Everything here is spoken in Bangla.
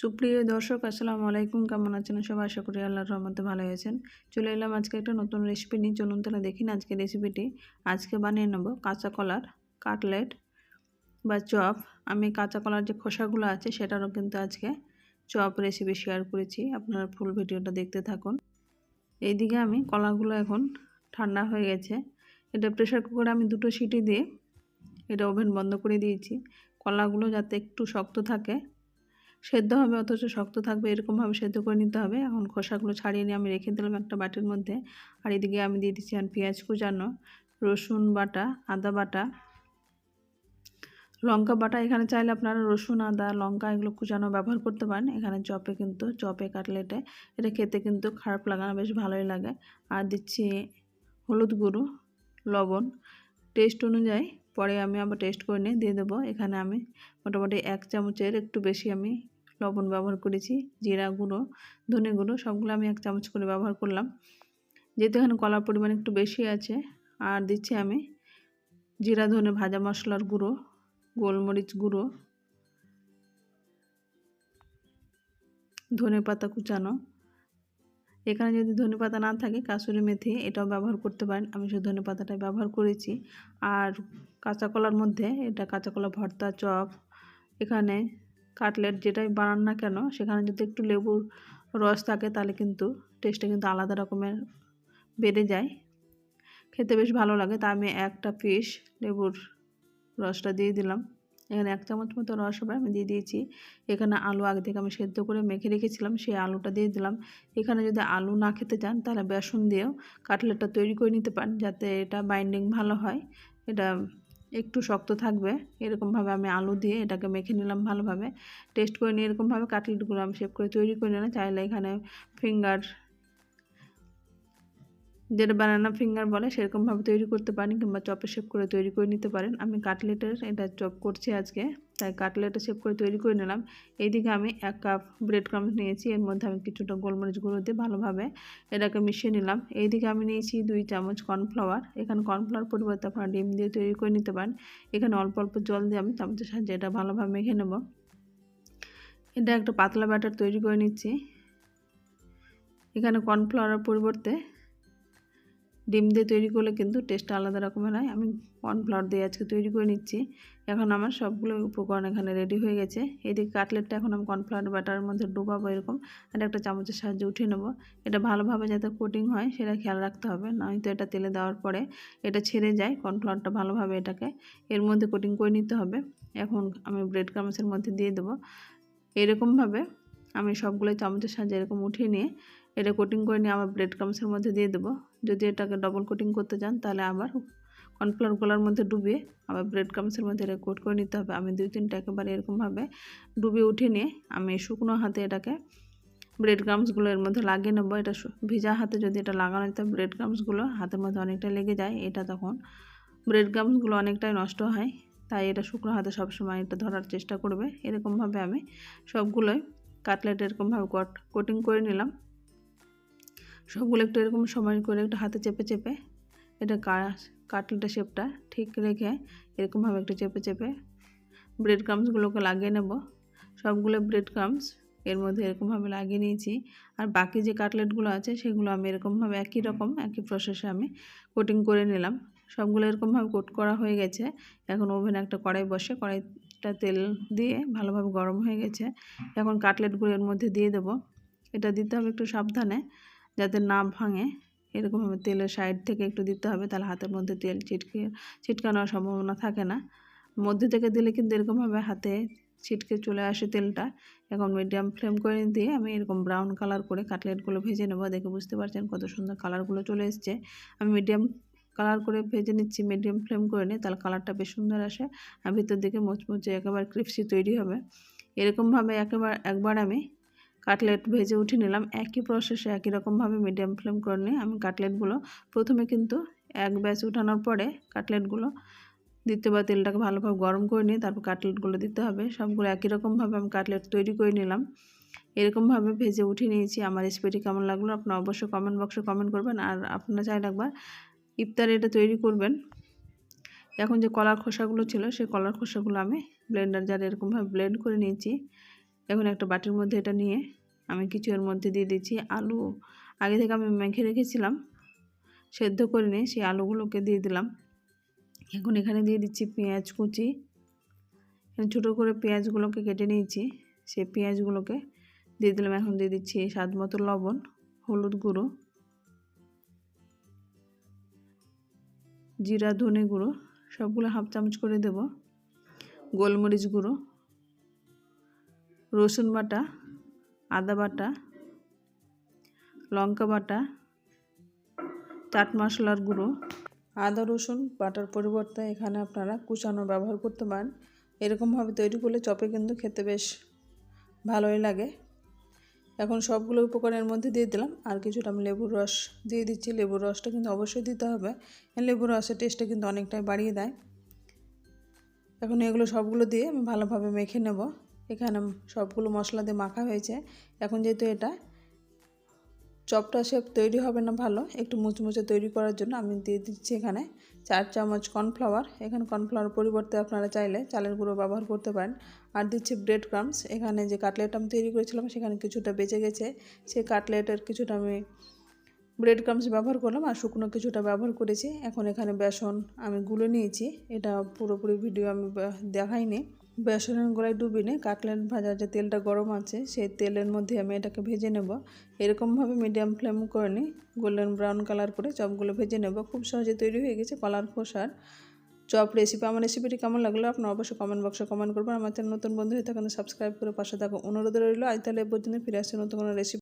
সুপ্রিয় দর্শক, আসসালামু আলাইকুম। কেমন আছেন সবাই? আশা করি আল্লাহর রহমতে ভালো আছেন। চলে এলাম আজকে একটা নতুন রেসিপি নিয়ে। চলুন তাহলে দেখি না আজকে রেসিপিটি আজকে বানিয়ে নেব কাঁচা কলার কাটলেট বা চপ। আমি কাঁচা কলার যে খোসাগুলো আছে, সেটারও কিন্তু আজকে চপ রেসিপি শেয়ার করেছি। আপনারা ফুল ভিডিওটা দেখতে থাকুন। এইদিকে আমি কলাগুলো এখন ঠান্ডা হয়ে গেছে। এটা প্রেশার কুকারে আমি দুটো সিটি দিয়ে এটা ওভেন বন্ধ করে দিয়েছি। কলাগুলো যাতে একটু শক্ত থাকে সেদ্ধ হবে, অথচ শক্ত থাকবে, এরকমভাবে সেদ্ধ করে নিতে হবে। এখন খোসাগুলো ছাড়িয়ে নিয়ে আমি রেখে দিলাম একটা বাটির মধ্যে। আর এদিকে আমি দিয়ে দিচ্ছি আর পেঁয়াজ কুচানো, রসুন বাটা, আদা বাটা। লঙ্কা বাটা, এখানে চাইলে আপনারা রসুন, আদা, লঙ্কা এগুলো কুচানো ব্যবহার করতে পারেন। এখানে চপে কিন্তু, চপে কাটলেটে এটা খেতে কিন্তু খারাপ লাগে না, বেশ ভালোই লাগে। আর দিচ্ছি হলুদ গুঁড়ো, লবণ। টেস্ট অনুযায়ী পরে আমি আবার টেস্ট করে নিয়ে দিয়ে দেবো। এখানে আমি মোটামুটি এক চামচের একটু বেশি আমি লবণ ব্যবহার করেছি, জিরা গুঁড়ো, ধনে গুঁড়ো, সবগুলো আমি এক চামচ করে ব্যবহার করলাম। যেহেতু এখানে কলার পরিমাণ একটু বেশি আছে, আর দিচ্ছি আমি জিরা, ধনে, ভাজা মশলার গুঁড়ো, গোলমরিচ গুঁড়ো, ধনে পাতা কুচানো এখানে যদি ধনে পাতা না থাকে, কাসুরি মেথি এটাও ব্যবহার করতে পারেন। আমি শুধু ধনে পাতাটাই ব্যবহার করেছি। আর কাঁচা কলার মধ্যে এটা কাঁচা কলা ভর্তা, চপ, এখানে কাটলেট যেটাই বানান না কেন, সেখানে যদি একটু লেবুর রস থাকে, তাহলে কিন্তু টেস্টটা কিন্তু আলাদা রকমের বেড়ে যায়। খেতে বেশ ভালো লাগে। তা আমি একটা পিস লেবুর রসটা দিয়ে দিলাম। এখানে এক চামচ মতো রস হবে আমি দিয়ে দিয়েছি। এখানে আলু আগে থেকে আমি সেদ্ধ করে মেখে রেখেছিলাম, সেই আলুটা দিয়ে দিলাম। এখানে যদি আলু না খেতে চান, তাহলে বেসন দিয়েও কাটলেটটা তৈরি করে নিতে পারেন, যাতে এটা বাইন্ডিং ভালো হয়। এটা একটু শক্ত থাকবে, এরকমভাবে আমি আলু দিয়ে এটাকে মেখে নিলাম ভালোভাবে। টেস্ট করে নিয়ে এরকমভাবে কাটলেটগুলো আমি শেপ করে তৈরি করে নিলাম। চাইলে এখানে ফিঙ্গার যেটা বানানা ফিঙ্গার বলে সেরকমভাবে তৈরি করতে পারেন কিংবা চপের শেপ করে তৈরি করে নিতে পারেন। আমি কাটলেটের এটা চপ করছি আজকে, তাই কাটলেটের শেপ করে তৈরি করে নিলাম। এইদিকে আমি এক কাপ ব্রেড ক্রাম্স নিয়েছি, এর মধ্যে আমি কিছুটা গোলমরিচ গুঁড়ো দিয়ে ভালোভাবে এটাকে মিশিয়ে নিলাম। এইদিকে আমি নিয়েছি দুই চামচ কর্নফ্লাওয়ার এখানে কর্নফ্লাওয়ার পরিবর্তে আপনারা ডিম দিয়ে তৈরি করে নিতে পারেন। এখানে অল্প অল্প জল দিয়ে আমি চামচের সাহায্যে এটা ভালোভাবে মেখে নেব। এটা একটা পাতলা ব্যাটার তৈরি করে নিচ্ছি। এখানে কর্নফ্লাওয়ারের পরিবর্তে ডিম দিয়ে তৈরি করলে কিন্তু টেস্টটা আলাদা রকমের হয়। আমি কর্নফ্লাওয়ার দিয়ে আজকে তৈরি করে নিচ্ছি। এখন আমার সবগুলো উপকরণ এখানে রেডি হয়ে গেছে। এদিকে কাটলেটটা এখন আমি কর্নফ্লাওয়ার বাটারের মধ্যে ডুবাবো এরকম। আর একটা চামচের সাহায্যে উঠিয়ে নেব। এটা ভালোভাবে যাতে কোটিং হয় সেটা খেয়াল রাখতে হবে। নয়তো এটা তেলে দেওয়ার পরে এটা ছেড়ে যায় কর্নফ্লাওয়ারটা ভালোভাবে এটাকে। এর মধ্যে কোটিং করে নিতে হবে। এখন আমি ব্রেড ক্রামসের মধ্যে দিয়ে দেবো। এরকমভাবে আমি সবগুলো চামচের সাহায্যে এরকম উঠিয়ে নিয়ে এটা কোটিং করে নিয়ে আমার ব্রেড ক্রামসের মধ্যে দিয়ে দেবো। যদি এটাকে ডবল কোটিং করতে চান তাহলে আবার কর্নফ্লাওয়ারগুলোর মধ্যে ডুবিয়ে আবার ব্রেড ক্রামসের মধ্যে এটা কোট করে নিতে হবে। আমি দুই তিনটা একেবারে এরকমভাবে ডুবিয়ে উঠে নিয়ে আমি শুকনো হাতে এটাকে ব্রেড ক্রামসগুলো এর মধ্যে লাগিয়ে নেব। এটা ভিজা হাতে যদি এটা লাগানো যেত ব্রেড ক্রামসগুলো হাতের মধ্যে অনেকটা লেগে যায়। এটা তখন ব্রেড ক্রামসগুলো অনেকটাই নষ্ট হয়, তাই এটা শুকনো হাতে সবসময় এটা ধরার চেষ্টা করবে। এরকমভাবে আমি সবগুলোই কাটলেট এরকমভাবে কোটিং করে নিলাম। সবগুলো একটু এরকম সময় করে একটু হাতে চেপে চেপে এটা কাটলেটের শেপটা ঠিক রেখে এরকমভাবে একটু চেপে চেপে ব্রেড ক্রামসগুলোকে লাগিয়ে নেব। সবগুলো ব্রেড ক্রামস এর মধ্যে এরকমভাবে লাগিয়ে নিয়েছি। আর বাকি যে কাটলেটগুলো আছে সেগুলো আমি এরকমভাবে একই রকম, একই প্রসেসে আমি কোটিং করে নিলাম। সবগুলো এরকমভাবে কোট করা হয়ে গেছে। এখন ওভেনে একটা কড়াই বসে, কড়াইটা তেল দিয়ে ভালোভাবে গরম হয়ে গেছে। এখন কাটলেটগুলো এর মধ্যে দিয়ে দেব। এটা দিতে হবে একটু সাবধানে। যাতে না ভাঙে, এরকমভাবে তেলের সাইড থেকে একটু দিতে হবে, তাহলে হাতের মধ্যে তেল ছিটকে, ছিটকানোর সম্ভাবনা থাকে না। মধ্যে থেকে দিলে কিন্তু এরকমভাবে হাতে ছিটকে চলে আসে তেলটা। এখন মিডিয়াম ফ্লেম করে দিয়ে আমি এরকম ব্রাউন কালার করে কাটলেটগুলো ভেজে নেব। দেখে বুঝতে পারছেন কত সুন্দর কালারগুলো চলে এসছে। আমি মিডিয়াম কালার করে ভেজে নিচ্ছি মিডিয়াম ফ্লেম করে নিই তাহলে কালারটা বেশ সুন্দর আসে। আর ভিতর দিকে মুচমুচে একেবারে ক্রিপসি তৈরি হবে। এরকমভাবে একেবারে, একবার আমি কাটলেট ভেজে উঠে নিলাম। একই প্রসেসে একই রকমভাবে মিডিয়াম ফ্লেম করে নিয়ে আমি কাটলেটগুলো প্রথমে কিন্তু এক ব্যাচ উঠানোর পরে কাটলেটগুলো দ্বিতীয়বার তেলটাকে ভালোভাবে গরম করে নিয়ে তারপর কাটলেটগুলো দিতে হবে। সবগুলো একই রকমভাবে আমি কাটলেট তৈরি করে নিলাম। এরকমভাবে ভেজে উঠে নিয়েছি। আমার রেসিপিটি কেমন লাগল আপনারা অবশ্যই কমেন্ট বক্সে কমেন্ট করবেন। আর আপনারা চাইলে একবার ইফতারে এটা তৈরি করবেন। এখন যে কলার খোসাগুলো ছিল, সেই কলার খোসাগুলো আমি ব্লেন্ডার যার এরকমভাবে ব্লেন্ড করে নিয়েছি। এখন একটা বাটির মধ্যে এটা নিয়ে আমি কিছু এর মধ্যে দিয়ে দিচ্ছি আলু। আগে থেকে আমি মেখে রেখেছিলাম, সেদ্ধ করে নিয়ে সেই আলুগুলোকে দিয়ে দিলাম। এখন এখানে দিয়ে দিচ্ছি পেঁয়াজ কুচি। ছোটো করে পেঁয়াজগুলোকে কেটে নিয়েছি, সেই পেঁয়াজগুলোকে দিয়ে দিলাম। এখন দিয়ে দিচ্ছি স্বাদ মতো লবণ, হলুদ গুঁড়ো, জিরা, ধনে গুঁড়ো, সবগুলো হাফ চামচ করে দেব। গোলমরিচ গুঁড়ো, রসুন বাটা আদা বাটা, লঙ্কা বাটা, চাট মশলার গুঁড়ো। আদা, রসুন বাটার পরিবর্তে এখানে আপনারা কুচানো ব্যবহার করতে পারেন। এরকমভাবে তৈরি করলে চপে কিন্তু খেতে বেশ ভালোই লাগে। এখন সবগুলো উপকরণের মধ্যে দিয়ে দিলাম। আর কিছুটা আমি লেবুর রস দিয়ে দিচ্ছি। লেবুর রসটা কিন্তু অবশ্যই দিতে হবে। লেবুর রসের টেস্টটা কিন্তু অনেকটাই বাড়িয়ে দেয়। এখন এগুলো সবগুলো দিয়ে আমি ভালোভাবে মেখে নেব। এখানে সবগুলো মশলা দিয়ে মাখা হয়েছে। এখন যেহেতু এটা চপটা শেপ তৈরি হবে না ভালো, একটু মুচমুচে তৈরি করার জন্য আমি দিয়ে দিচ্ছি এখানে চার চামচ কর্নফ্লাওয়ার। এখানে কর্নফ্লাওয়ার পরিবর্তে আপনারা চাইলে চালের গুঁড়ো ব্যবহার করতে পারেন। আর দিচ্ছি ব্রেড ক্রামস। এখানে যে কাটলেট আমি তৈরি করেছিলাম সেখানে কিছুটা বেঁচে গেছে। সেই কাটলেটের কিছুটা আমি ব্রেড ক্রামস ব্যবহার করলাম আর শুকনো কিছুটা ব্যবহার করেছি। এখন এখানে বেসন আমি গুলে নিয়েছি। এটা পুরোপুরি ভিডিও আমি দেখাইনি। বেসনের গোড়ায় ডুবিয়ে নিয়ে কাটলেট ভাজার যে তেলটা গরম আছে, সেই তেলের মধ্যে আমি এটাকে ভেজে নেব। এরকমভাবে মিডিয়াম ফ্লেম করে নিই গোল্ডেন ব্রাউন কালার করে চপগুলো ভেজে নেব। খুব সহজে তৈরি হয়ে গেছে কলার খোসার চপ রেসিপি আমার রেসিপিটি কেমন লাগল আপনার অবশ্যই কমেন্ট বক্সে কমেন্ট করবেন। আমার নতুন বন্ধু হয়ে থাকেন সাবস্ক্রাইব করে পাশে থাকো অনুরোধ রইল। আজ তাহলে পর্যন্ত ফিরে আসছে নতুন কোনো রেসিপি